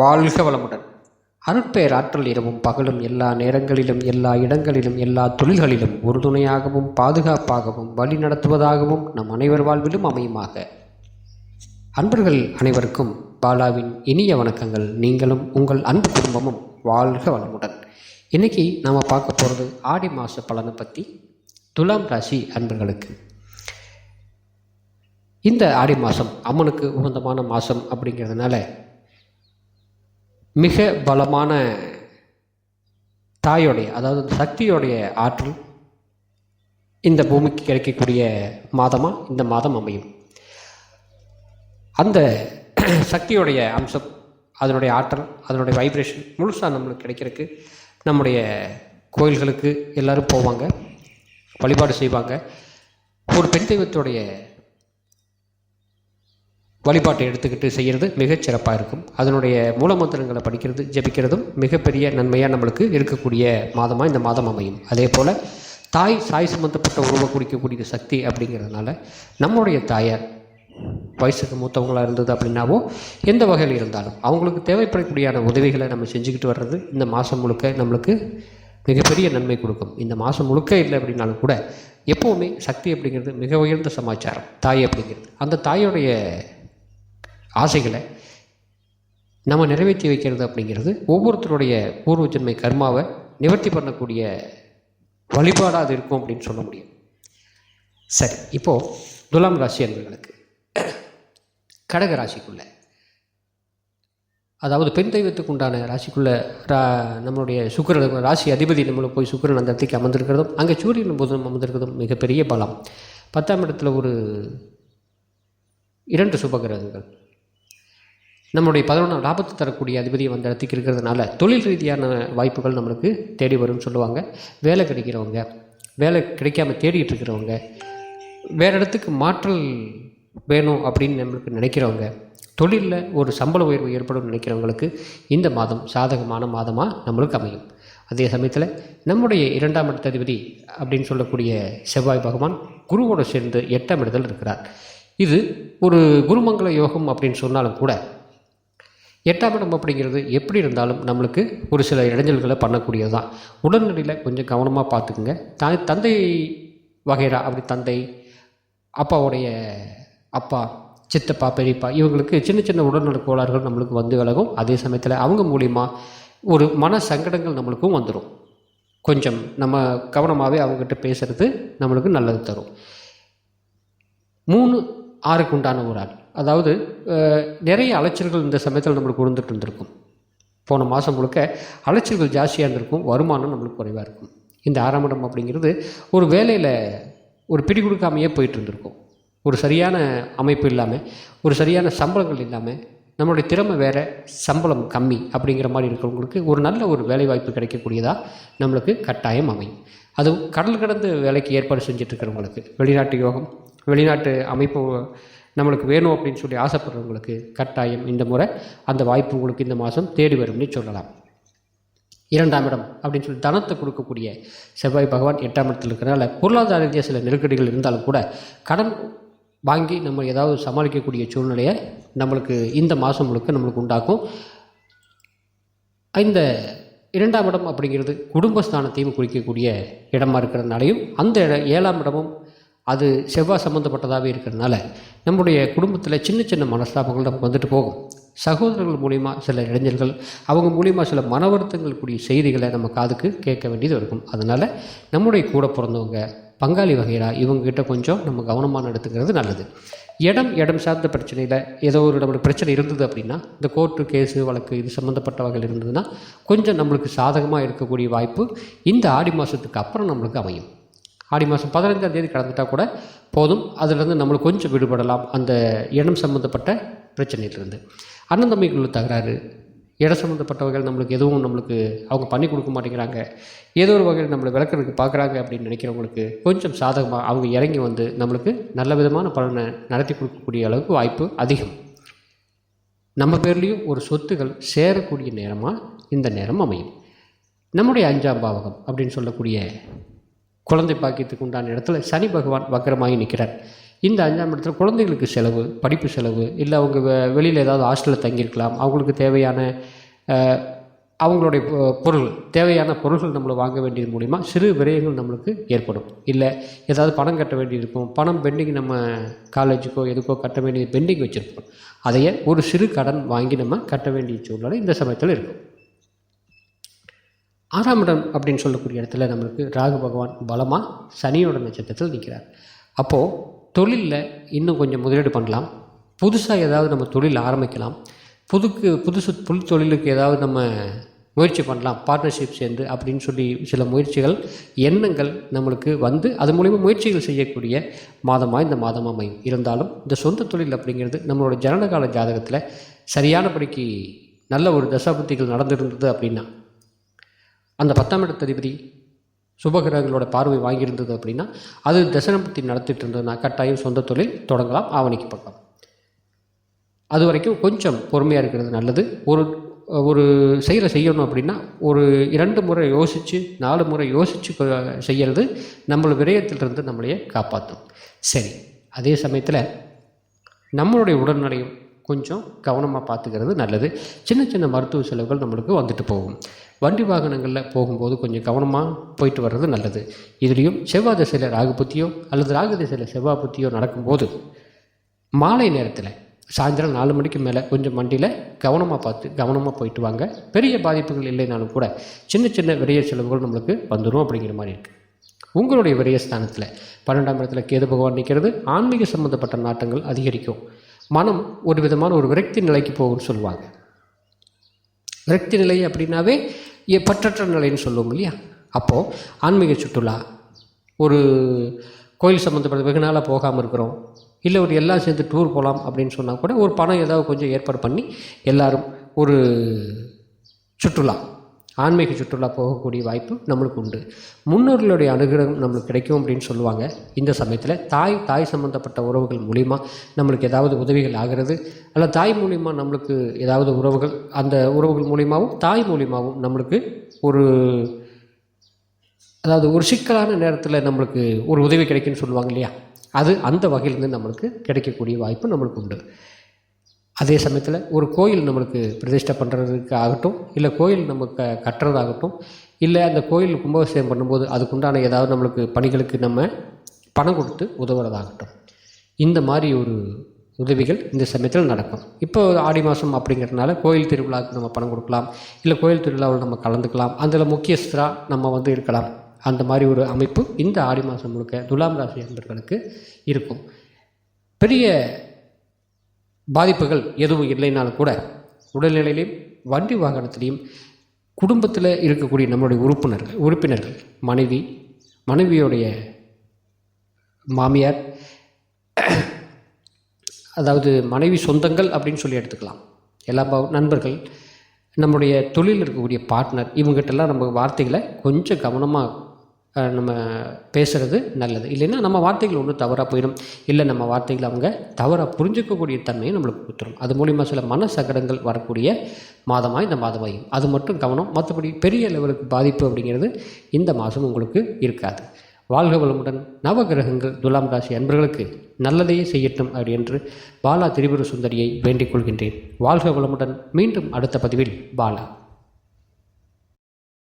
வாழ்க வளமுடன். அருட்பெயர் ஆற்றல் இரவும் பகலும் எல்லா நேரங்களிலும் எல்லா இடங்களிலும் எல்லா தொழில்களிலும் உறுதுணையாகவும் பாதுகாப்பாகவும் வழி நடத்துவதாகவும் நம் அனைவர் வாழ்விலும் அமையுமாக. அன்பர்கள் அனைவருக்கும் பாலாவின் இனிய வணக்கங்கள். நீங்களும் உங்கள் அன்பு குடும்பமும் வாழ்க வளமுடன். இன்றைக்கி நாம் பார்க்க போகிறது ஆடி மாத பலனை பற்றி துலாம் ராசி அன்பர்களுக்கு. இந்த ஆடி மாதம் அம்மனுக்கு உகந்தமான மாதம் அப்படிங்கிறதுனால மிக பலமான தாயோடைய அதாவது சக்தியோடைய ஆற்றல் இந்த பூமிக்கு கிடைக்கக்கூடிய மாதமாக இந்த மாதம் அமையும். அந்த சக்தியோடைய அம்சம் அதனுடைய ஆற்றல் அதனுடைய வைப்ரேஷன் முழுசாக நம்மளுக்கு கிடைக்கிறதுக்கு நம்முடைய கோயில்களுக்கு எல்லோரும் போவாங்க வழிபாடு செய்வாங்க. ஒரு பெண் தெய்வத்துடைய வழிபாட்டை எடுத்துக்கிட்டு செய்கிறது மிகச் சிறப்பாக இருக்கும். அதனுடைய மூலமந்திரங்களை படிக்கிறது ஜெபிக்கிறதும் மிகப்பெரிய நன்மையாக நம்மளுக்கு இருக்கக்கூடிய மாதமாக இந்த மாதம் அமையும். அதே போல் தாய் சாய் சம்மந்தப்பட்ட உருவ குறிக்கக்கூடிய சக்தி அப்படிங்கிறதுனால நம்முடைய தாயார் வயசுக்கு மூத்தவங்களாக இருந்தது அப்படின்னாவோ எந்த வகையில் இருந்தாலும் அவங்களுக்கு தேவைப்படக்கூடியான உதவிகளை நம்ம செஞ்சுக்கிட்டு வர்றது இந்த மாதம் முழுக்க நம்மளுக்கு மிகப்பெரிய நன்மை கொடுக்கும். இந்த மாதம் முழுக்க இல்லை அப்படின்னாலும் கூட எப்போவுமே சக்தி அப்படிங்கிறது மிக உயர்ந்த சமாச்சாரம் தாய் அப்படிங்கிறது. அந்த தாயோடைய ஆசைகளை நம்ம நிறைவேற்றி வைக்கிறது அப்படிங்கிறது ஒவ்வொருத்தருடைய பூர்வ ஜென்மை கர்மாவை நிவர்த்தி பண்ணக்கூடிய வழிபாடாக அது இருக்கும் அப்படின்னு சொல்ல முடியும். சரி இப்போது துலாம் ராசி அன்பர்களுக்கு. கடக ராசிக்குள்ள அதாவது பெண் தெய்வத்துக்கு உண்டான ராசிக்குள்ள ரா நம்மளுடைய சுக்கரன் ராசி அதிபதி நம்மளுக்கு போய் சுக்கரன் அந்த இடத்துக்கு அமர்ந்திருக்கிறதும் அங்கே சூரியன் புதனும் அமர்ந்திருக்கிறதும் மிகப்பெரிய பலம். பத்தாம் இடத்துல ஒரு இரண்டு சுபகிரகங்கள் நம்மளுடைய பதினொன்றாம் லாபத்தை தரக்கூடிய அதிபதி அந்த இடத்துக்கு இருக்கிறதுனால தொழில் ரீதியான வாய்ப்புகள் நம்மளுக்கு தேடி வரும்னு சொல்லுவாங்க. வேலை கிடைக்கிறவங்க வேலை கிடைக்காம தேடிட்டு இருக்கிறவங்க வேறு இடத்துக்கு மாற்றல் வேணும் அப்படின்னு நம்மளுக்கு நினைக்கிறவங்க தொழிலில் ஒரு சம்பள உயர்வு ஏற்படும் நினைக்கிறவங்களுக்கு இந்த மாதம் சாதகமான மாதமாக நம்மளுக்கு அமையும். அதே சமயத்தில் நம்முடைய இரண்டாம் இடத்த அதிபதி அப்படின்னு சொல்லக்கூடிய செவ்வாய் பகவான் குருவோடு சேர்ந்து எட்டாம் இடத்தில் இருக்கிறார். இது ஒரு குருமங்கள யோகம் அப்படின்னு சொன்னாலும் கூட எட்டாம் இடம் அப்படிங்கிறது எப்படி இருந்தாலும் நம்மளுக்கு ஒரு சில இடைஞ்சல்களை பண்ணக்கூடியது தான் உடல்நிலையில் கொஞ்சம் கவனமாக பார்த்துக்குங்க. த தந்தை வகைரா அப்படி தந்தை அப்பாவுடைய அப்பா சித்தப்பா பெரியப்பா இவங்களுக்கு சின்ன சின்ன உடல்நல கோளாறுகள் நம்மளுக்கு வந்து விலகும். அதே சமயத்தில் அவங்க மூலிமா ஒரு மன சங்கடங்கள் நம்மளுக்கும் வந்துடும் கொஞ்சம் நம்ம கவனமாகவே அவங்ககிட்ட பேசுகிறது நம்மளுக்கு நல்லது தரும். மூணு ஆறுக்கு உண்டான ஒரு ஆள். அதாவது நிறைய அலைச்சல்கள் இந்த சமயத்தில் நம்மளுக்கு விழுந்துட்டு இருந்திருக்கும். போன மாதம் முழுக்க அலைச்சல்கள் ஜாஸ்தியாக இருந்திருக்கும் வருமானம் நம்மளுக்கு குறைவாக இருக்கும். இந்த ஆறாம் இடம் அப்படிங்கிறது ஒரு வேலையில் ஒரு பிடி கொடுக்காமையே போயிட்டு இருந்திருக்கும். ஒரு சரியான அமைப்பு இல்லாமல் ஒரு சரியான சம்பளங்கள் இல்லாமல் நம்மளுடைய திறமை வேறு சம்பளம் கம்மி அப்படிங்கிற மாதிரி இருக்கிறவங்களுக்கு ஒரு நல்ல ஒரு வேலைவாய்ப்பு கிடைக்கக்கூடியதாக நம்மளுக்கு கட்டாயம் அமையும். அதுவும் கடல் கடந்து வேலைக்கு ஏற்பாடு செஞ்சுட்ருக்கிறவங்களுக்கு வெளிநாட்டு யோகம் வெளிநாட்டு அமைப்பு நம்மளுக்கு வேணும் அப்படின்னு சொல்லி ஆசைப்படுறவங்களுக்கு கட்டாயம் இந்த முறை அந்த வாய்ப்பு உங்களுக்கு இந்த மாதம் தேடி வரும்னு சொல்லலாம். இரண்டாம் இடம் அப்படின்னு சொல்லி தனத்தை கொடுக்கக்கூடிய செவ்வாய் பகவான் எட்டாம் இடத்தில் இருக்கிறனால பொருளாதார ரீதியாக சில நெருக்கடிகள் இருந்தாலும் கூட கடன் வாங்கி நம்ம ஏதாவது சமாளிக்கக்கூடிய சூழ்நிலையை நம்மளுக்கு இந்த மாதம் முழுக்க நம்மளுக்கு உண்டாக்கும். இந்த இரண்டாம் இடம் அப்படிங்கிறது குடும்பஸ்தானத்தையும் குறிக்கக்கூடிய இடமா இருக்கிறதுனாலையும் அந்த இட- ஏழாம் இடமும் அது செவ்வாய் சம்மந்தப்பட்டதாகவே இருக்கிறதுனால நம்முடைய குடும்பத்தில் சின்ன சின்ன மனஸ்தாபங்கள் நமக்கு வந்துட்டு போகும். சகோதரர்கள் மூலிமா சில இளைஞர்கள் அவங்க மூலிமா சில மன வருத்தங்கள் கூடிய செய்திகளை நம்ம காதுக்கு கேட்க வேண்டியது இருக்கும். அதனால் நம்முடைய கூட பிறந்தவங்க பங்காளி வகைரா இவங்ககிட்ட கொஞ்சம் நம்ம கவனமாக நடத்துக்கிறது நல்லது. இடம் இடம் சார்ந்த பிரச்சனையில் ஏதோ ஒரு நம்மளுக்கு பிரச்சனை இருந்தது அப்படின்னா இந்த கோர்ட்டு கேஸு வழக்கு இது சம்மந்தப்பட்ட வகையில் இருந்ததுன்னா கொஞ்சம் நம்மளுக்கு சாதகமாக இருக்கக்கூடிய வாய்ப்பு இந்த ஆடி மாதத்துக்கு அப்புறம் நம்மளுக்கு அமையும். ஆடி மாதம் பதினஞ்சாம் தேதி கடந்துட்டால் கூட போதும். அதிலிருந்து நம்மளுக்கு கொஞ்சம் விடுபடலாம். அந்த இடம் சம்மந்தப்பட்ட பிரச்சனையிலிருந்து. அண்ணன் தம்பிக்குள்ள தகராறு. இடம் சம்மந்தப்பட்ட வகையில் நம்மளுக்கு எதுவும் நம்மளுக்கு அவங்க பண்ணி கொடுக்க மாட்டேங்கிறாங்க. ஏதோ ஒரு வகையில் நம்மளை விளக்குறதுக்கு பார்க்குறாங்க அப்படின்னு நினைக்கிறவங்களுக்கு கொஞ்சம் சாதகமாக அவங்க இறங்கி வந்து நம்மளுக்கு நல்ல விதமான பலனை நடத்தி கொடுக்கக்கூடிய அளவுக்கு வாய்ப்பு அதிகம். நம்ம பேர்லேயும் ஒரு சொத்துகள் சேரக்கூடிய நேரமாக இந்த நேரம் அமையும். நம்முடைய அஞ்சாம் பாவகம் அப்படின்னு சொல்லக்கூடிய குழந்தை பாக்கியத்துக்கு உண்டான இடத்துல சனி பகவான் வக்கரமாகி நிற்கிறார். இந்த அஞ்சாம் இடத்துல குழந்தைகளுக்கு செலவு படிப்பு செலவு இல்லை அவங்க வெ- வெளியில் ஏதாவது ஹாஸ்டலில் தங்கியிருக்கலாம். அவங்களுக்கு தேவையான அவங்களுடைய பொ- பொருள் தேவையான பொருள்கள் நம்மளை வாங்க வேண்டியது மூலிமா சிறு விரயங்கள் நம்மளுக்கு ஏற்படும். இல்லை ஏதாவது பணம் கட்ட வேண்டியது இருக்கும். பணம் பெண்டிங் நம்ம காலேஜுக்கோ எதுக்கோ கட்ட வேண்டியது பெண்டிங் வச்சுருப்போம். அதையே ஒரு சிறு கடன் வாங்கி நம்ம கட்ட வேண்டிய சூழ்நிலை இந்த சமயத்தில் இருக்கும். ஆறாம் இடம் அப்படின்னு சொல்லக்கூடிய இடத்துல நம்மளுக்கு ராகு பகவான் பலமாக சனியோட நட்சத்திரத்தில் நிற்கிறார் அப்போது தொழிலில் இன்னும் கொஞ்சம் முதலீடு பண்ணலாம். புதுசாக ஏதாவது நம்ம தொழில் ஆரம்பிக்கலாம். புதுக்கு புதுசு புது தொழிலுக்கு ஏதாவது நம்ம முயற்சி பண்ணலாம். பார்ட்னர்ஷிப் சேர்ந்து அப்படின்னு சொல்லி சில முயற்சிகள் எண்ணங்கள் நம்மளுக்கு வந்து அது மூலிமா முயற்சிகள் செய்யக்கூடிய மாதமாக இந்த மாதம் அமையும். இருந்தாலும் இந்த சொந்த தொழில் அப்படிங்கிறது நம்மளோட ஜனனகால ஜாதகத்தில் சரியானபடிக்கு நல்ல ஒரு தசாபுத்திகள் நடந்திருந்தது அப்படின்னா அந்த பத்தாம் இடத்ததிபதி சுபகிரகங்களோட பார்வை வாங்கியிருந்தது அப்படின்னா அது தசனபுத்தி நடத்திட்டு இருந்ததுன்னா கட்டாயம் சொந்த தொழில் தொடங்கலாம் ஆவணிக்கு பக்கம். அது வரைக்கும் கொஞ்சம் பொறுமையாக இருக்கிறது நல்லது. ஒரு ஒரு செயலை செய்யணும் அப்படின்னா ஒரு இரண்டு முறை யோசித்து நாலு முறை யோசித்து செய்கிறது நம்மளை விரயத்திலிருந்து நம்மளையே காப்பாற்றும். சரி அதே சமயத்தில் நம்மளுடைய உடல்நிலையும் கொஞ்சம் கவனமாக பார்த்துக்கிறது நல்லது. சின்ன சின்ன மருத்துவ செலவுகள் நம்மளுக்கு வந்துட்டு போகும். வண்டி வாகனங்களில் போகும்போது கொஞ்சம் கவனமாக போயிட்டு வர்றது நல்லது. இதுலேயும் செவ்வாய் திசையில் ராகு புத்தியோ அல்லது ராகு திசையில் செவ்வாய் புத்தியோ நடக்கும்போது மாலை நேரத்தில் சாயந்தரம் நாலு மணிக்கு மேலே கொஞ்சம் வண்டியில் கவனமாக பார்த்து கவனமாக போயிட்டு வாங்க. பெரிய பாதிப்புகள் இல்லைனாலும் கூட சின்ன சின்ன விரைய செலவுகள் நம்மளுக்கு வந்துடும் அப்படிங்கிற மாதிரி இருக்குது உங்களுடைய விரயஸ்தானத்தில் பன்னெண்டாம் இடத்துல கேது பகவான் நிற்கிறது ஆன்மீக சம்மந்தப்பட்ட நாட்டங்கள் அதிகரிக்கும். மனம் ஒரு விதமான ஒரு விரக்தி நிலைக்கு போகும்னு சொல்லுவாங்க. விரக்தி நிலை அப்படின்னாவே பற்றற்ற நிலைன்னு சொல்லுவோம் இல்லையா? அப்போது ஆன்மீக சுற்றுலா ஒரு கோயில் சம்மந்தப்பட்ட வெகு நாளாக போகாமல் இருக்கிறோம் இல்லை ஒரு எல்லாம் சேர்ந்து டூர் போகலாம் அப்படின்னு சொன்னால் கூட ஒரு பணம் ஏதாவது கொஞ்சம் ஏற்பாடு பண்ணி எல்லோரும் ஒரு சுற்றுலா ஆன்மீக சுற்றுலா போகக்கூடிய வாய்ப்பு நம்மளுக்கு உண்டு. முன்னோர்களுடைய அனுகிரகம் நம்மளுக்கு கிடைக்கும் அப்படின்னு சொல்லுவாங்க. இந்த சமயத்தில் தாய் தாய் சம்மந்தப்பட்ட உறவுகள் மூலிமா நம்மளுக்கு ஏதாவது உதவிகள் ஆகிறது அல்ல தாய் மூலிமா நம்மளுக்கு ஏதாவது உறவுகள் அந்த உறவுகள் மூலிமாவும் தாய் மூலிமாவும் நம்மளுக்கு ஒரு அதாவது ஒரு சிக்கலான நேரத்தில் நம்மளுக்கு ஒரு உதவி கிடைக்குன்னு சொல்லுவாங்க இல்லையா? அது அந்த வகையிலேருந்து நம்மளுக்கு கிடைக்கக்கூடிய வாய்ப்பு நம்மளுக்கு உண்டு. அதே சமயத்தில் ஒரு கோயில் நம்மளுக்கு பிரதிஷ்டை பண்ணுறதுக்கு ஆகட்டும் இல்லை கோயில் நம்ம க கட்டுறதாகட்டும் இல்லை அந்த கோயில் கும்பாபிஷேகம் பண்ணும்போது அதுக்குண்டான ஏதாவது நம்மளுக்கு பணிகளுக்கு நம்ம பணம் கொடுத்து உதவுறதாகட்டும். இந்த மாதிரி ஒரு உதவிகள் இந்த சமயத்தில் நடக்கும். இப்போ ஆடி மாதம் அப்படிங்கிறதுனால கோயில் திருவிழாவுக்கு நம்ம பணம் கொடுக்கலாம் இல்லை கோயில் திருவிழாவில் நம்ம கலந்துக்கலாம் அதில் முக்கியஸ்தராக நம்ம வந்து இருக்கலாம். அந்த மாதிரி ஒரு அமைப்பு இந்த ஆடி மாதம் முழுக்க துலாம் ராசி அன்பர்களுக்கு இருக்கும். பெரிய பாதிப்புகள் எதுவும் இல்லைனாலும் கூட உடல்நிலையிலையும் வண்டி வாகனத்திலையும் குடும்பத்தில் இருக்கக்கூடிய நம்மளுடைய உறுப்பினர்கள் உறுப்பினர்கள் மனைவி மனைவியோடைய மாமியார் அதாவது மனைவி சொந்தங்கள் அப்படின்னு சொல்லி எடுத்துக்கலாம். எல்லா ப- நண்பர்கள் நம்முடைய தொழிலில் இருக்கக்கூடிய பார்ட்னர் இவங்ககிட்டலாம் நம்ம வார்த்தைகளை கொஞ்சம் கவனமாக நம்ம பேசுகிறது நல்லது. இல்லைன்னா நம்ம வார்த்தைகள் ஒன்றும் தவறாக போயிடும். இல்லை நம்ம வார்த்தைகளை அவங்க தவறாக புரிஞ்சுக்கக்கூடிய தன்மையை நம்மளுக்கு கொடுத்துரும். அது மூலிமா சில மன சங்கடங்கள் வரக்கூடிய மாதமாக இந்த மாதம் அமையும். அது மட்டும் கவனம். மற்றபடி பெரிய லெவலுக்கு பாதிப்பு அப்படிங்கிறது இந்த மாதம் உங்களுக்கு இருக்காது. வாழ்க வளமுடன். நவகிரகங்கள் துலாம் ராசி அன்பர்களுக்கு நல்லதையே செய்யட்டும் அப்படி என்று பாலா திரிபுர சுந்தரியை வேண்டிக் கொள்கின்றேன். வாழ்க வளமுடன். மீண்டும் அடுத்த பதிவில் பாலா.